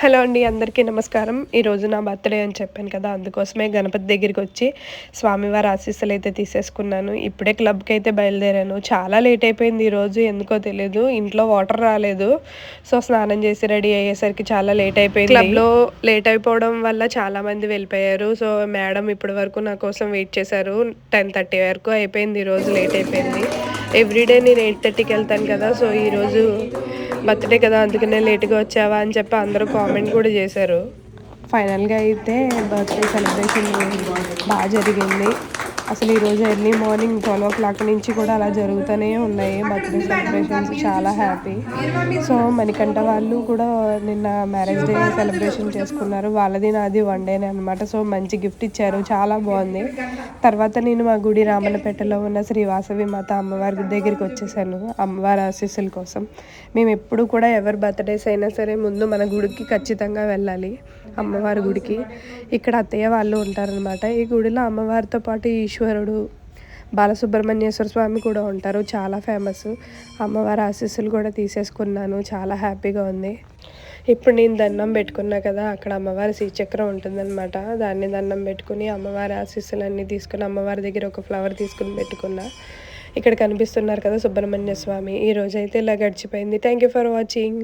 Hello అండి అందరికీ నమస్కారం. ఈరోజు నా బర్త్డే అని చెప్పాను కదా అందుకోసమే గణపతి దగ్గరికి వచ్చి స్వామివారి ఆశీస్సులు అయితే తీసేసుకున్నాను. ఇప్పుడే క్లబ్కి అయితే బయలుదేరాను. చాలా లేట్ అయిపోయింది ఈరోజు ఎందుకో తెలియదు ఇంట్లో వాటర్ రాలేదు. సో స్నానం చేసి రెడీ అయ్యేసరికి చాలా లేట్ అయిపోయింది. క్లబ్లో లేట్ అయిపోవడం వల్ల చాలా మంది వెళ్ళిపోయారు. సో మేడం ఇప్పటి వరకు నా కోసం వెయిట్ చేశారు. టెన్ థర్టీ వరకు అయిపోయింది ఈరోజు లేట్ అయిపోయింది. ఎవ్రీడే నేను ఎయిట్ థర్టీకి వెళ్తాను కదా సో ఈరోజు బర్త్డే కదా అందుకనే లేట్గా వచ్చావా అని చెప్పి అందరూ కామెంట్ కూడా చేశారు. ఫైనల్గా అయితే బర్త్డే సెలబ్రేషన్ బాగా జరిగింది. అసలు ఈరోజు early morning twelve o'clock నుంచి కూడా అలా జరుగుతూనే ఉన్నాయి. బర్త్డే సెలబ్రేషన్స్ చాలా హ్యాపీ. సో మణికంఠ వాళ్ళు కూడా నిన్న మ్యారేజ్ డే సెలబ్రేషన్ చేసుకున్నారు. వాళ్ళది నాది వన్ డేనే అనమాట సో మంచి గిఫ్ట్ ఇచ్చారు. చాలా బాగుంది. తర్వాత నేను మా గుడి రామలపేటలో ఉన్న శ్రీవాసవి మాత అమ్మవారి దగ్గరికి వచ్చేసాను. అమ్మవారి ఆశీస్సుల కోసం. మేము ఎప్పుడు కూడా ఎవరి బర్త్డేస్ అయినా సరే ముందు మన గుడికి ఖచ్చితంగా వెళ్ళాలి. అమ్మవారి గుడికి. ఇక్కడ అత్తయ్య వాళ్ళు ఉంటారనమాట ఈ గుడిలో అమ్మవారితో పాటు ఈ ఈశ్వరుడు బాలసుబ్రహ్మణ్యేశ్వర స్వామి కూడా ఉంటారు. చాలా ఫేమస్ అమ్మవారి ఆశీస్సులు కూడా తీసేసుకున్నాను. చాలా హ్యాపీగా ఉంది. ఇప్పుడు నేను దండం పెట్టుకున్నా కదా అక్కడ అమ్మవారి శ్రీచక్రం ఉంటుందన్నమాట. దాన్ని దండం పెట్టుకుని అమ్మవారి ఆశీస్సులన్నీ తీసుకుని అమ్మవారి దగ్గర ఒక ఫ్లవర్ తీసుకుని పెట్టుకున్నా. ఇక్కడ కనిపిస్తున్నారు కదా సుబ్రహ్మణ్య స్వామి. ఈ రోజైతే అయితే ఇలా గడిచిపోయింది. Thank you for watching